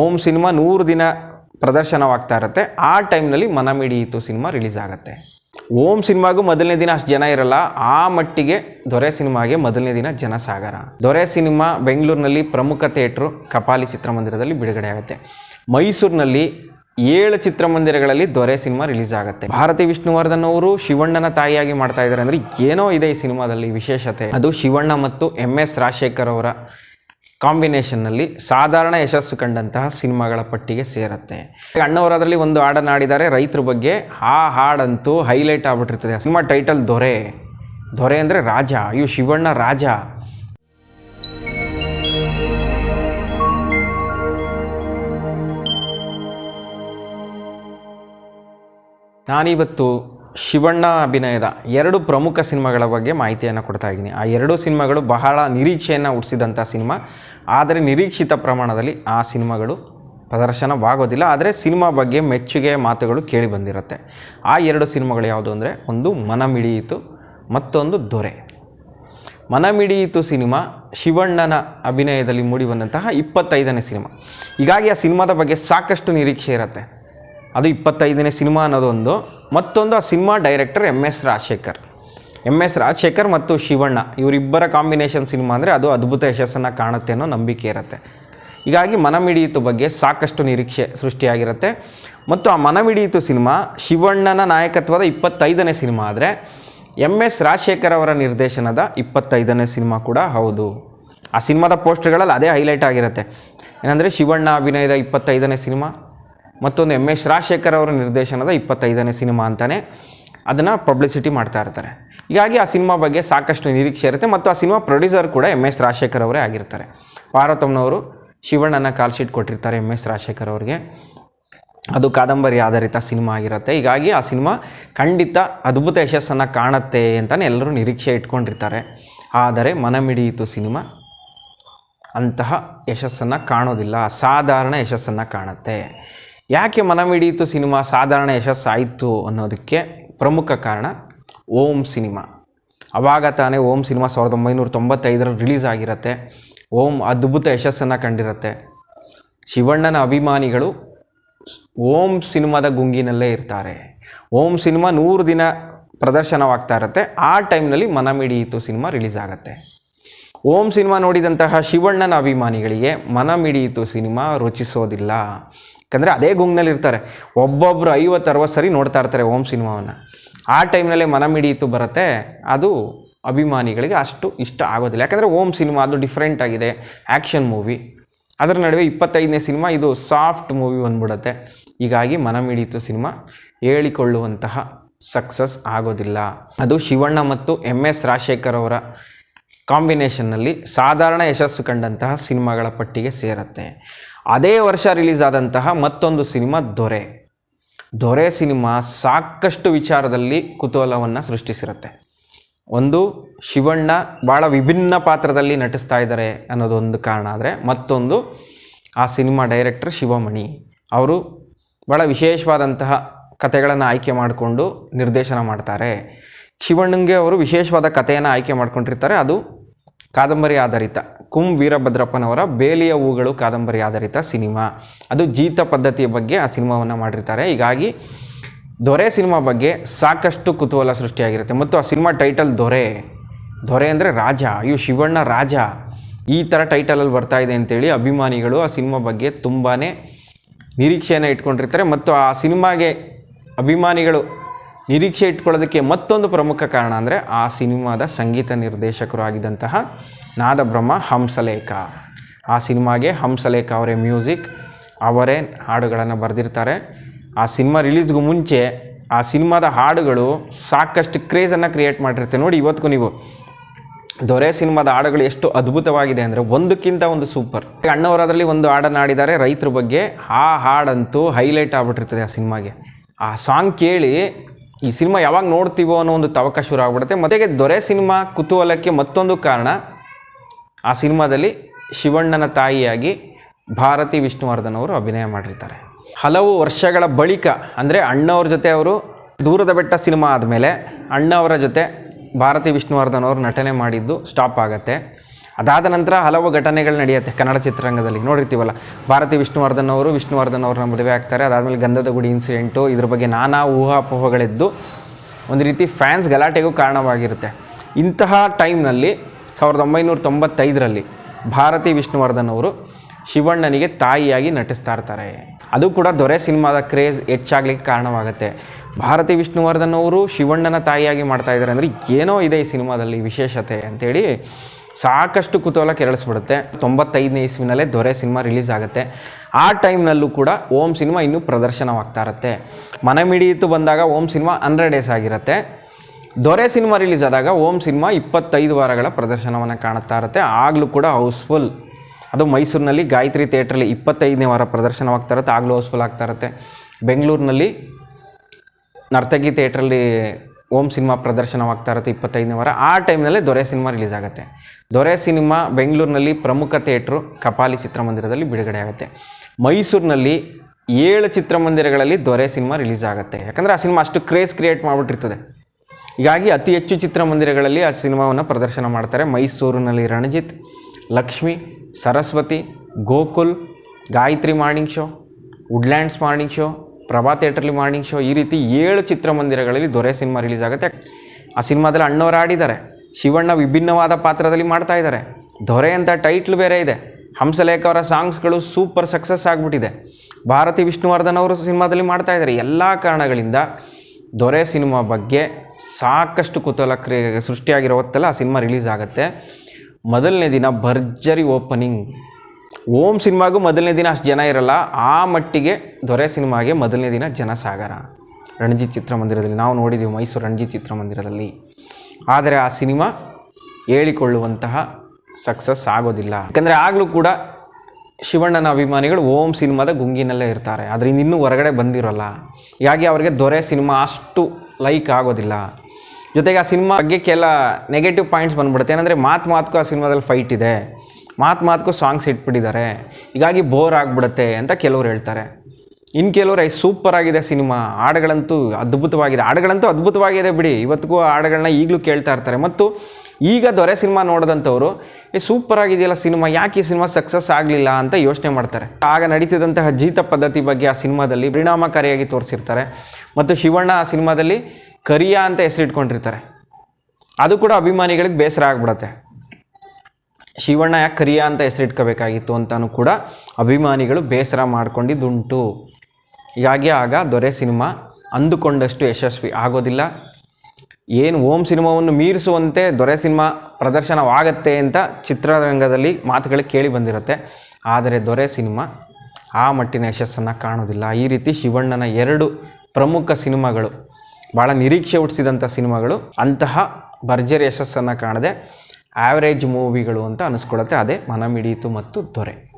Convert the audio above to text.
ಓಂ cinema ನೂರು ದಿನ ಪ್ರದರ್ಶನವಾಗ್ತಾ ಇರುತ್ತೆ. ಆ ಟೈಮ್ನಲ್ಲಿ ಮನಮಿಡಿಯಿತು ಸಿನಿಮಾ ರಿಲೀಸ್ ಆಗುತ್ತೆ. ಓಂ ಸಿನಿಮಾಗೂ ಮೊದಲನೇ ದಿನ ಅಷ್ಟು ಜನ ಇರಲ್ಲ. ಆ ಮಟ್ಟಿಗೆ ದೊರೆ ಸಿನಿಮಾಗೆ ಮೊದಲನೇ ದಿನ ಜನಸಾಗರ. ದೊರೆ ಸಿನಿಮಾ ಬೆಂಗಳೂರಿನಲ್ಲಿ ಪ್ರಮುಖ ಥಿಯೇಟ್ರು ಕಪಾಲಿ ಚಿತ್ರಮಂದಿರದಲ್ಲಿ ಬಿಡುಗಡೆ ಆಗುತ್ತೆ. ಮೈಸೂರಿನಲ್ಲಿ ಏಳು ಚಿತ್ರಮಂದಿರಗಳಲ್ಲಿ ದೊರೆ ಸಿನಿಮಾ ರಿಲೀಸ್ ಆಗುತ್ತೆ. ಭಾರತಿ ವಿಷ್ಣುವರ್ಧನ್ ಅವರು ಶಿವಣ್ಣನ ತಾಯಿಯಾಗಿ ಮಾಡ್ತಾ ಇದ್ದಾರೆ ಅಂದರೆ ಏನೋ ಇದೆ ಈ ಸಿನಿಮಾದಲ್ಲಿ ವಿಶೇಷತೆ. ಅದು ಶಿವಣ್ಣ ಮತ್ತು ಎಂ ಎಸ್ ರಾಜಶೇಖರ್ ಅವರ ಕಾಂಬಿನೇಷನ್ನಲ್ಲಿ ಸಾಧಾರಣ ಯಶಸ್ಸು ಕಂಡಂತಹ ಸಿನಿಮಾಗಳ ಪಟ್ಟಿಗೆ ಸೇರುತ್ತೆ. ಅಣ್ಣವರದಲ್ಲಿ ಒಂದು ಹಾಡನ್ನು ಆಡಿದ್ದಾರೆ ರೈತರ ಬಗ್ಗೆ ಆ ಹಾಡಂತೂ ಹೈಲೈಟ್ ಆಗ್ಬಿಟ್ಟಿರ್ತದೆ. Cinema title Dore. ದೊರೆ ಅಂದರೆ ರಾಜ, ಅಯ್ಯೋ ಶಿವಣ್ಣ ರಾಜ. ನಾನಿವತ್ತು ಶಿವಣ್ಣ ಅಭಿನಯದ ಎರಡು ಪ್ರಮುಖ ಸಿನಿಮಾಗಳ ಬಗ್ಗೆ ಮಾಹಿತಿಯನ್ನು ಕೊಡ್ತಾ ಇದ್ದೀನಿ. ಆ ಎರಡು ಸಿನಿಮಾಗಳು ಬಹಳ ನಿರೀಕ್ಷೆಯನ್ನು ಹುಟ್ಟಿಸಿದಂಥ ಸಿನಿಮಾ. ಆದರೆ ನಿರೀಕ್ಷಿತ ಪ್ರಮಾಣದಲ್ಲಿ ಆ ಸಿನಿಮಾಗಳು ಪ್ರದರ್ಶನವಾಗೋದಿಲ್ಲ. ಆದರೆ ಸಿನಿಮಾ ಬಗ್ಗೆ ಮೆಚ್ಚುಗೆ ಮಾತುಗಳು ಕೇಳಿ ಬಂದಿರುತ್ತೆ. ಆ ಎರಡು ಸಿನಿಮಾಗಳು ಯಾವುದು ಅಂದರೆ ಒಂದು ಮನಮಿಡಿಯಿತು, ಮತ್ತೊಂದು ದೊರೆ. ಮನಮಿಡಿಯಿತು ಸಿನಿಮಾ ಶಿವಣ್ಣನ ಅಭಿನಯದಲ್ಲಿ ಮೂಡಿಬಂದಂತಹ ಇಪ್ಪತ್ತೈದನೇ ಸಿನಿಮಾ. ಹೀಗಾಗಿ ಆ ಸಿನಿಮಾದ ಬಗ್ಗೆ ಸಾಕಷ್ಟು ನಿರೀಕ್ಷೆ ಇರುತ್ತೆ. ಅದು ಇಪ್ಪತ್ತೈದನೇ ಸಿನಿಮಾ ಅನ್ನೋದೊಂದು ಮತ್ತೊಂದು ಆ cinema director M S Rajashekhar. M S Rajashekhar ಮತ್ತು ಶಿವಣ್ಣ, ಇವರಿಬ್ಬರ ಕಾಂಬಿನೇಷನ್ ಸಿನಿಮಾ ಅಂದರೆ ಅದು ಅದ್ಭುತ ಯಶಸ್ಸನ್ನು ಕಾಣುತ್ತೆ ಅನ್ನೋ ನಂಬಿಕೆ ಇರುತ್ತೆ. ಹೀಗಾಗಿ ಮನಮಿಡಿಯಿತು ಬಗ್ಗೆ ಸಾಕಷ್ಟು ನಿರೀಕ್ಷೆ ಸೃಷ್ಟಿಯಾಗಿರುತ್ತೆ. ಮತ್ತು ಆ ಮನಮಿಡಿಯಿತು ಸಿನಿಮಾ ಶಿವಣ್ಣನ ನಾಯಕತ್ವದ ಇಪ್ಪತ್ತೈದನೇ ಸಿನಿಮಾ ಆದರೆ ಎಂ ಎಸ್ ರಾಜಶೇಖರ್ ಅವರ ನಿರ್ದೇಶನದ ಇಪ್ಪತ್ತೈದನೇ ಸಿನಿಮಾ ಕೂಡ ಹೌದು. ಆ ಸಿನಿಮಾದ ಪೋಸ್ಟರ್ಗಳಲ್ಲಿ ಅದೇ ಹೈಲೈಟ್ ಆಗಿರುತ್ತೆ. ಏನಂದರೆ ಶಿವಣ್ಣ ಅಭಿನಯದ ಇಪ್ಪತ್ತೈದನೇ ಸಿನಿಮಾ. ಮತ್ತೊಂದು ಎಂ ಎಸ್ ರಾಜಶೇಖರ್ ಅವರ ನಿರ್ದೇಶನದ ಇಪ್ಪತ್ತೈದನೇ ಸಿನಿಮಾ ಅಂತಲೇ ಅದನ್ನು ಪಬ್ಲಿಸಿಟಿ ಮಾಡ್ತಾ ಇರ್ತಾರೆ. ಹೀಗಾಗಿ ಆ ಸಿನಿಮಾ ಬಗ್ಗೆ ಸಾಕಷ್ಟು ನಿರೀಕ್ಷೆ ಇರುತ್ತೆ ಮತ್ತು ಆ ಸಿನಿಮಾ ಪ್ರೊಡ್ಯೂಸರ್ ಕೂಡ ಎಂ ಎಸ್ ರಾಜಶೇಖರ್ ಅವರೇ ಆಗಿರ್ತಾರೆ. ಪಾರ್ವತಮ್ಮನವರು ಶಿವಣ್ಣನ ಕಾಲ್ ಶೀಟ್ ಕೊಟ್ಟಿರ್ತಾರೆ ಎಂ ಎಸ್ ರಾಜಶೇಖರ್ ಅವರಿಗೆ. ಅದು ಕಾದಂಬರಿ ಆಧಾರಿತ ಸಿನಿಮಾ ಆಗಿರುತ್ತೆ. ಹೀಗಾಗಿ ಆ ಸಿನಿಮಾ ಖಂಡಿತ ಅದ್ಭುತ ಯಶಸ್ಸನ್ನು ಕಾಣುತ್ತೆ ಅಂತಲೇ ಎಲ್ಲರೂ ನಿರೀಕ್ಷೆ ಇಟ್ಕೊಂಡಿರ್ತಾರೆ. ಆದರೆ ಮನಮಿಡಿಯಿತು ಸಿನಿಮಾ. ಅಂತಹ ಯಶಸ್ಸನ್ನು ಕಾಣೋದಿಲ್ಲ. ಅಸಾಧಾರಣ ಯಶಸ್ಸನ್ನು ಕಾಣುತ್ತೆ. ಯಾಕೆ ಮನಮಿಡಿಯಿತು ಸಿನಿಮಾ? ಸಾಧಾರಣ ಯಶಸ್ಸಾಯಿತು ಅನ್ನೋದಕ್ಕೆ ಪ್ರಮುಖ ಕಾರಣ ಓಂ ಸಿನಿಮಾ. ಅವಾಗ ತಾನೇ ಓಂ ಸಿನಿಮಾ ಸಾವಿರದ ಒಂಬೈನೂರ ತೊಂಬತ್ತೈದರಲ್ಲಿ ರಿಲೀಸ್ ಆಗಿರುತ್ತೆ. ಓಂ ಅದ್ಭುತ ಯಶಸ್ಸನ್ನು ಕಂಡಿರುತ್ತೆ. ಶಿವಣ್ಣನ ಅಭಿಮಾನಿಗಳು ಓಂ ಸಿನಿಮಾದ ಗುಂಗಿನಲ್ಲೇ ಇರ್ತಾರೆ. ಓಂ ಸಿನಿಮಾ ನೂರು ದಿನ ಪ್ರದರ್ಶನವಾಗ್ತಾ ಇರುತ್ತೆ. ಆ ಟೈಮ್ನಲ್ಲಿ ಮನಮಿಡಿಯಿತು ಸಿನಿಮಾ ರಿಲೀಸ್ ಆಗುತ್ತೆ. ಓಂ ಸಿನಿಮಾ ನೋಡಿದಂತಹ ಶಿವಣ್ಣನ ಅಭಿಮಾನಿಗಳಿಗೆ ಮನಮಿಡಿಯಿತು ಸಿನಿಮಾ ರುಚಿಸೋದಿಲ್ಲ. ಯಾಕಂದರೆ ಅದೇ ಗುಂಗ್ನಲ್ಲಿ ಇರ್ತಾರೆ ಒಬ್ಬೊಬ್ಬರು ಐವತ್ತು, ಅರವತ್ತು ಸರಿ ನೋಡ್ತಾ ಇರ್ತಾರೆ ಓಂ ಸಿನಿಮಾವನ್ನು. ಆ ಟೈಮ್ನಲ್ಲೇ ಮನ ಮಿಡಿಯಿತು ಬರುತ್ತೆ, ಅದು ಅಭಿಮಾನಿಗಳಿಗೆ ಅಷ್ಟು ಇಷ್ಟ ಆಗೋದಿಲ್ಲ. ಯಾಕಂದರೆ ಓಂ ಸಿನಿಮಾ ಅದು ಡಿಫ್ರೆಂಟ್ ಆಗಿದೆ ಆ್ಯಕ್ಷನ್ ಮೂವಿ ಅದರ ನಡುವೆ ಇಪ್ಪತ್ತೈದನೇ ಸಿನಿಮಾ, ಇದು ಸಾಫ್ಟ್ ಮೂವಿ ಬಂದ್ಬಿಡುತ್ತೆ. ಹೀಗಾಗಿ ಮನ ಮಿಡಿಯಿತು ಸಿನಿಮಾ, ಹೇಳಿಕೊಳ್ಳುವಂತಹ ಸಕ್ಸಸ್ ಆಗೋದಿಲ್ಲ. ಅದು ಶಿವಣ್ಣ ಮತ್ತು ಎಂ ಎಸ್ ರಾಜಶೇಖರ್ ಅವರ ಕಾಂಬಿನೇಷನ್ನಲ್ಲಿ ಸಾಧಾರಣ ಯಶಸ್ಸು ಕಂಡಂತಹ ಸಿನಿಮಾಗಳ ಪಟ್ಟಿಗೆ ಸೇರುತ್ತೆ. ಅದೇ ವರ್ಷ ರಿಲೀಸ್ ಆದಂತಹ ಮತ್ತೊಂದು ಸಿನಿಮಾ, ದೊರೆ. ದೊರೆ ಸಿನಿಮಾ ಸಾಕಷ್ಟು ವಿಚಾರದಲ್ಲಿ ಕುತೂಹಲವನ್ನು ಸೃಷ್ಟಿಸಿರುತ್ತೆ. ಒಂದು, ಶಿವಣ್ಣ ಭಾಳ ವಿಭಿನ್ನ ಪಾತ್ರದಲ್ಲಿ ನಟಿಸ್ತಾ ಇದ್ದಾರೆ ಅನ್ನೋದೊಂದು ಕಾರಣ ಆದರೆ, ಮತ್ತೊಂದು, ಆ ಸಿನಿಮಾ ಡೈರೆಕ್ಟರ್ ಶಿವಮಣಿ. ಅವರು ಭಾಳ ವಿಶೇಷವಾದಂತಹ ಕಥೆಗಳನ್ನು ಆಯ್ಕೆ ಮಾಡಿಕೊಂಡು ನಿರ್ದೇಶನ ಮಾಡ್ತಾರೆ. ಶಿವಣ್ಣಂಗೆ ಅವರು ವಿಶೇಷವಾದ ಕಥೆಯನ್ನು ಆಯ್ಕೆ ಮಾಡ್ಕೊಂಡಿರ್ತಾರೆ. ಅದು ಕಾದಂಬರಿ ಆಧಾರಿತ. ಕುಂ ವೀರಭದ್ರಪ್ಪನವರ ಬೇಲಿಯ ಹೂಗಳು ಕಾದಂಬರಿ ಆಧಾರಿತ ಸಿನಿಮಾ. ಅದು ಜೀತ ಪದ್ಧತಿಯ ಬಗ್ಗೆ ಆ ಸಿನಿಮಾವನ್ನು ಮಾಡಿರ್ತಾರೆ. ಹೀಗಾಗಿ ದೊರೆ ಸಿನಿಮಾ ಬಗ್ಗೆ ಸಾಕಷ್ಟು ಕುತೂಹಲ ಸೃಷ್ಟಿಯಾಗಿರುತ್ತೆ. ಮತ್ತು ಆ ಸಿನಿಮಾ ಟೈಟಲ್ ದೊರೆ. ದೊರೆ ಅಂದರೆ ರಾಜ. ಅಯ್ಯೋ, ಶಿವಣ್ಣ ರಾಜ. ಈ ಥರ ಟೈಟಲಲ್ಲಿ ಬರ್ತಾ ಇದೆ ಅಂತೇಳಿ ಅಭಿಮಾನಿಗಳು ಆ ಸಿನಿಮಾ ಬಗ್ಗೆ ತುಂಬಾ ನಿರೀಕ್ಷೆಯನ್ನು ಇಟ್ಕೊಂಡಿರ್ತಾರೆ. ಮತ್ತು ಆ ಸಿನಿಮಾಗೆ ಅಭಿಮಾನಿಗಳು ನಿರೀಕ್ಷೆ ಇಟ್ಕೊಳ್ಳೋದಕ್ಕೆ ಮತ್ತೊಂದು ಪ್ರಮುಖ ಕಾರಣ ಅಂದರೆ ಆ ಸಿನಿಮಾದ ಸಂಗೀತ ನಿರ್ದೇಶಕರು ಆಗಿದ್ದಂತಹ ನಾದಬ್ರಹ್ಮ ಹಂಸಲೇಖ. ಆ ಸಿನಿಮಾಗೆ ಹಂಸಲೇಖ ಅವರೇ ಮ್ಯೂಸಿಕ್, ಅವರೇ ಹಾಡುಗಳನ್ನು ಬರೆದಿರ್ತಾರೆ. ಆ ಸಿನಿಮಾ ರಿಲೀಸ್ಗೂ ಮುಂಚೆ ಆ ಸಿನಿಮಾದ ಹಾಡುಗಳು ಸಾಕಷ್ಟು ಕ್ರೇಜನ್ನು ಕ್ರಿಯೇಟ್ ಮಾಡಿರುತ್ತೆ. ನೋಡಿ, ಇವತ್ತಿಗೂ ನೀವು ದೊರೆ ಸಿನಿಮಾದ ಹಾಡುಗಳು ಎಷ್ಟು ಅದ್ಭುತವಾಗಿದೆ ಅಂದರೆ ಒಂದಕ್ಕಿಂತ ಒಂದು ಸೂಪರ್. ಅಣ್ಣವರು ಅದರಲ್ಲಿ ಒಂದು ಹಾಡನ್ನು ಆಡಿದ್ದಾರೆ ರೈತರ ಬಗ್ಗೆ. ಆ ಹಾಡಂತೂ ಹೈಲೈಟ್ ಆಗ್ಬಿಟ್ಟಿರ್ತದೆ ಆ ಸಿನಿಮಾಗೆ. ಆ ಸಾಂಗ್ ಕೇಳಿ ಈ ಸಿನಿಮಾ ಯಾವಾಗ ನೋಡ್ತೀವೋ ಅನ್ನೋ ಒಂದು ತವಕ ಶುರು ಆಗ್ಬಿಡುತ್ತೆ. ಮತ್ತೆ ದೊರೆ ಸಿನಿಮಾ ಕುತೂಹಲಕ್ಕೆ ಮತ್ತೊಂದು ಕಾರಣ, ಆ ಸಿನಿಮಾದಲ್ಲಿ ಶಿವಣ್ಣನ ತಾಯಿಯಾಗಿ ಭಾರತಿ ವಿಷ್ಣುವರ್ಧನ್ ಅವರು ಅಭಿನಯ ಮಾಡಿರ್ತಾರೆ. ಹಲವು ವರ್ಷಗಳ ಬಳಿಕ, ಅಂದರೆ ಅಣ್ಣವ್ರ ಜೊತೆ ಅವರು ದೂರದ ಬೆಟ್ಟ ಸಿನಿಮಾ ಆದಮೇಲೆ ಅಣ್ಣವರ ಜೊತೆ ಭಾರತಿ ವಿಷ್ಣುವರ್ಧನ್ ಅವರು ನಟನೆ ಮಾಡಿದ್ದು ಸ್ಟಾಪ್ ಆಗುತ್ತೆ. ಅದಾದ ನಂತರ ಹಲವು ಘಟನೆಗಳು ನಡೆಯುತ್ತೆ ಕನ್ನಡ ಚಿತ್ರರಂಗದಲ್ಲಿ. ನೋಡಿರ್ತೀವಲ್ಲ, ಭಾರತಿ ವಿಷ್ಣುವರ್ಧನ್ ಅವರು, ವಿಷ್ಣುವರ್ಧನ್ ಅವ್ರನ್ನ ಮದುವೆ ಆಗ್ತಾರೆ. ಅದಾದಮೇಲೆ ಗಂಧದ ಗುಡಿ ಇನ್ಸಿಡೆಂಟು ಇದ್ರ ಬಗ್ಗೆ ನಾನಾ ಊಹಾಪೋಹಗಳಿದ್ದು ಒಂದು ರೀತಿ ಫ್ಯಾನ್ಸ್ ಗಲಾಟೆಗೂ ಕಾರಣವಾಗಿರುತ್ತೆ. ಇಂತಹ ಟೈಮ್ನಲ್ಲಿ ಸಾವಿರದ ಒಂಬೈನೂರ ತೊಂಬತ್ತೈದರಲ್ಲಿ ಭಾರತಿ ವಿಷ್ಣುವರ್ಧನ್ ಅವರು ಶಿವಣ್ಣನಿಗೆ ತಾಯಿಯಾಗಿ ನಟಿಸ್ತಾ ಇರ್ತಾರೆ. ಅದು ಕೂಡ ದೊರೆ ಸಿನಿಮಾದ ಕ್ರೇಜ್ ಹೆಚ್ಚಾಗ್ಲಿಕ್ಕೆ ಕಾರಣವಾಗುತ್ತೆ. ಭಾರತಿ ವಿಷ್ಣುವರ್ಧನ್ ಅವರು ಶಿವಣ್ಣನ ತಾಯಿಯಾಗಿ ಮಾಡ್ತಾ ಇದ್ದಾರೆ ಅಂದರೆ ಏನೋ ಇದೆ ಈ ಸಿನಿಮಾದಲ್ಲಿ ವಿಶೇಷತೆ ಅಂತೇಳಿ ಸಾಕಷ್ಟು ಕುತೂಹಲ ಕೆರಳಿಸ್ಬಿಡುತ್ತೆ. ತೊಂಬತ್ತೈದನೇ ಇಸ್ವಿನಲ್ಲೇ ದೊರೆ ಸಿನಿಮಾ ರಿಲೀಸ್ ಆಗುತ್ತೆ. ಆ ಟೈಮ್ನಲ್ಲೂ ಕೂಡ ಓಂ ಸಿನಿಮಾ ಇನ್ನೂ ಪ್ರದರ್ಶನವಾಗ್ತಾ ಇರುತ್ತೆ. ಮನೆ ಮಿಡಿಯಿತು ಬಂದಾಗ ಓಂ ಸಿನಿಮಾ ಹಂಡ್ರೆಡ್ ಡೇಸ್ ಆಗಿರುತ್ತೆ. ದೊರೆ ಸಿನಿಮಾ ರಿಲೀಸ್ ಆದಾಗ ಓಂ ಸಿನಿಮಾ ಇಪ್ಪತ್ತೈದು ವಾರಗಳ ಪ್ರದರ್ಶನವನ್ನು ಕಾಣುತ್ತಾ ಇರುತ್ತೆ. ಆಗಲೂ ಕೂಡ ಹೌಸ್ಫುಲ್. ಅದು ಮೈಸೂರಿನಲ್ಲಿ ಗಾಯತ್ರಿ ಥಿಯೇಟ್ರಲ್ಲಿ ಇಪ್ಪತ್ತೈದನೇ ವಾರ ಪ್ರದರ್ಶನವಾಗ್ತಾ ಇರುತ್ತೆ. ಆಗಲೂ ಹೌಸ್ಫುಲ್ ಆಗ್ತಾ ಇರುತ್ತೆ. ಬೆಂಗಳೂರಿನಲ್ಲಿ ನರ್ತಕಿ ಥಿಯೇಟ್ರಲ್ಲಿ ಓಂ ಸಿನಿಮಾ ಪ್ರದರ್ಶನವಾಗ್ತಾ ಇರುತ್ತೆ ಇಪ್ಪತ್ತೈದನೇ ವಾರ. ಆ ಟೈಮ್ನಲ್ಲೇ ದೊರೆ ಸಿನಿಮಾ ರಿಲೀಸ್ ಆಗುತ್ತೆ. ದೊರೆ ಸಿನಿಮಾ ಬೆಂಗಳೂರಿನಲ್ಲಿ ಪ್ರಮುಖ ಥಿಯೇಟ್ರು, ಕಪಾಲಿ ಚಿತ್ರಮಂದಿರದಲ್ಲಿ ಬಿಡುಗಡೆ ಆಗುತ್ತೆ. ಮೈಸೂರಿನಲ್ಲಿ ಏಳು ಚಿತ್ರಮಂದಿರಗಳಲ್ಲಿ ದೊರೆ ಸಿನಿಮಾ ರಿಲೀಸ್ ಆಗುತ್ತೆ. ಯಾಕಂದರೆ ಆ ಸಿನಿಮಾ ಅಷ್ಟು ಕ್ರೇಜ್ ಕ್ರಿಯೇಟ್ ಮಾಡಿಬಿಟ್ಟಿರ್ತದೆ. ಹೀಗಾಗಿ ಅತಿ ಹೆಚ್ಚು ಚಿತ್ರಮಂದಿರಗಳಲ್ಲಿ ಆ ಸಿನಿಮಾವನ್ನು ಪ್ರದರ್ಶನ ಮಾಡ್ತಾರೆ ಮೈಸೂರಿನಲ್ಲಿ Ranjit, Lakshmi, Saraswati, Gokul, Gayatri morning show, Woodlands morning show Prabha ಥಿಯೇಟ್ರಲ್ಲಿ ಮಾರ್ನಿಂಗ್ ಶೋ ಈ ರೀತಿ ಏಳು ಚಿತ್ರಮಂದಿರಗಳಲ್ಲಿ ದೊರೆ ಸಿನಿಮಾ ರಿಲೀಸ್ ಆಗುತ್ತೆ. ಆ ಸಿನಿಮಾದಲ್ಲಿ ಅಣ್ಣವರು ಆಡಿದ್ದಾರೆ ಶಿವಣ್ಣ ವಿಭಿನ್ನವಾದ ಪಾತ್ರದಲ್ಲಿ ಮಾಡ್ತಾ ಇದ್ದಾರೆ. ದೊರೆ ಅಂತ ಟೈಟ್ಲ್ ಬೇರೆ ಇದೆ. ಹಂಸಲೇಖ ಅವರ ಸಾಂಗ್ಸ್ಗಳು ಸೂಪರ್ ಸಕ್ಸಸ್ ಆಗಿಬಿಟ್ಟಿದೆ. ಭಾರತಿ ವಿಷ್ಣುವರ್ಧನ್ ಅವರು ಸಿನಿಮಾದಲ್ಲಿ ಮಾಡ್ತಾ ಇದ್ದಾರೆ. ಎಲ್ಲ ಕಾರಣಗಳಿಂದ ದೊರೆ ಸಿನಿಮಾ ಬಗ್ಗೆ ಸಾಕಷ್ಟು ಕುತೂಹಲ ಕ್ರಿಯೆ ಸೃಷ್ಟಿಯಾಗಿರೋ ಹೊತ್ತಲ್ಲ ಆ ಸಿನಿಮಾ ರಿಲೀಸ್ ಆಗುತ್ತೆ. ಮೊದಲನೇ ದಿನ ಭರ್ಜರಿ ಓಪನಿಂಗ್. ಓಂ ಸಿನಿಮಾಗೂ ಮೊದಲನೇ ದಿನ ಅಷ್ಟು ಜನ ಇರಲ್ಲ, ಆ ಮಟ್ಟಿಗೆ ದೊರೆ ಸಿನಿಮಾಗೆ ಮೊದಲನೇ ದಿನ ಜನಸಾಗರ. ರಣಜಿತ್ ಚಿತ್ರಮಂದಿರದಲ್ಲಿ, ನಾವು ನೋಡಿದ್ದೀವಿ ಮೈಸೂರು ರಣಜಿತ್ ಚಿತ್ರಮಂದಿರದಲ್ಲಿ. ಆದರೆ ಆ ಸಿನಿಮಾ ಹೇಳಿಕೊಳ್ಳುವಂತಹ ಸಕ್ಸಸ್ ಆಗೋದಿಲ್ಲ. ಯಾಕಂದರೆ ಆಗಲೂ ಕೂಡ ಶಿವಣ್ಣನ ಅಭಿಮಾನಿಗಳು ಓಂ ಸಿನಿಮಾದ ಗುಂಗಿನಲ್ಲೇ ಇರ್ತಾರೆ. ಅದರಿಂದ ಇನ್ನೂ ಹೊರಗಡೆ ಬಂದಿರೋಲ್ಲ. ಹೀಗಾಗಿ ಅವರಿಗೆ ದೊರೆ ಸಿನಿಮಾ ಅಷ್ಟು ಲೈಕ್ ಆಗೋದಿಲ್ಲ. ಜೊತೆಗೆ ಆ ಸಿನಿಮಾ ಬಗ್ಗೆ ಕೆಲ ನೆಗೆಟಿವ್ ಪಾಯಿಂಟ್ಸ್ ಬಂದ್ಬಿಡುತ್ತೆ. ಏನಂದರೆ ಮಾತು ಮಾತಕ್ಕೂ ಆ ಸಿನಿಮಾದಲ್ಲಿ ಫೈಟ್ ಇದೆ. ಮಾತು ಮಾತಕ್ಕೂ ಸಾಂಗ್ಸ್ ಇಟ್ಬಿಟ್ಟಿದ್ದಾರೆ. ಹೀಗಾಗಿ ಬೋರ್ ಆಗಿಬಿಡುತ್ತೆ ಅಂತ ಕೆಲವರು ಹೇಳ್ತಾರೆ. ಇನ್ನು ಕೆಲವರು, ಐ ಸೂಪರ್ ಆಗಿದೆ ಸಿನಿಮಾ. ಹಾಡುಗಳಂತೂ ಅದ್ಭುತವಾಗಿದೆ. ಹಾಡುಗಳಂತೂ ಅದ್ಭುತವಾಗಿದೆ ಬಿಡಿ. ಇವತ್ತಿಗೂ ಹಾಡುಗಳನ್ನ ಈಗಲೂ ಕೇಳ್ತಾ ಇರ್ತಾರೆ. ಮತ್ತು ಈಗ ದೊರೆ ಸಿನಿಮಾ ನೋಡಿದಂಥವ್ರು, ಏ ಸೂಪರ್ ಆಗಿದೆಯಲ್ಲ ಸಿನಿಮಾ. ಯಾಕೆ ಈ ಸಿನಿಮಾ ಸಕ್ಸಸ್ ಆಗಲಿಲ್ಲ? ಅಂತ ಯೋಚನೆ ಮಾಡ್ತಾರೆ. ಆಗ ನಡೀತಿದ್ದಂತಹ ಜೀತ ಪದ್ಧತಿ ಬಗ್ಗೆ ಆ ಸಿನಿಮಾದಲ್ಲಿ ಪರಿಣಾಮಕಾರಿಯಾಗಿ ತೋರಿಸಿರ್ತಾರೆ. ಮತ್ತು ಶಿವಣ್ಣ ಆ ಸಿನಿಮಾದಲ್ಲಿ ಕರಿಯಾ ಅಂತ ಹೆಸರಿಟ್ಕೊಂಡಿರ್ತಾರೆ. ಅದು ಕೂಡ ಅಭಿಮಾನಿಗಳಿಗೆ ಬೇಸರ ಆಗ್ಬಿಡತ್ತೆ. ಶಿವಣ್ಣ ಯಾಕೆ ಕರಿಯ ಅಂತ ಹೆಸರಿಟ್ಕೋಬೇಕಾಗಿತ್ತು ಅಂತಲೂ ಕೂಡ ಅಭಿಮಾನಿಗಳು ಬೇಸರ ಮಾಡ್ಕೊಂಡಿದ್ದುಂಟು. ಹೀಗಾಗಿ ಆಗ ದೊರೆ ಸಿನಿಮಾ ಅಂದುಕೊಂಡಷ್ಟು ಯಶಸ್ವಿ ಆಗೋದಿಲ್ಲ. ಏನು ಓಂ ಸಿನಿಮಾವನ್ನು ಮೀರಿಸುವಂತೆ ದೊರೆ ಸಿನಿಮಾ ಪ್ರದರ್ಶನವಾಗತ್ತೆ ಅಂತ ಚಿತ್ರರಂಗದಲ್ಲಿ ಮಾತುಗಳು ಕೇಳಿ ಬಂದಿರುತ್ತೆ. ಆದರೆ ದೊರೆ ಸಿನಿಮಾ ಆ ಮಟ್ಟಿನ ಯಶಸ್ಸನ್ನು ಕಾಣೋದಿಲ್ಲ. ಈ ರೀತಿ ಶಿವಣ್ಣನ ಎರಡು ಪ್ರಮುಖ ಸಿನಿಮಾಗಳು ಭಾಳ ನಿರೀಕ್ಷೆ ಹುಟ್ಟಿಸಿದಂಥ ಸಿನಿಮಾಗಳು ಅಂತಹ ಭರ್ಜರಿ ಯಶಸ್ಸನ್ನು ಕಾಣದೆ ಆ್ಯಾವ್ರೇಜ್ ಮೂವಿಗಳು ಅಂತ ಅನಿಸ್ಕೊಳ್ಳುತ್ತೆ ಅದೇ ಮನ ಮಿಡಿಯಿತು ಮತ್ತು ದೊರೆ.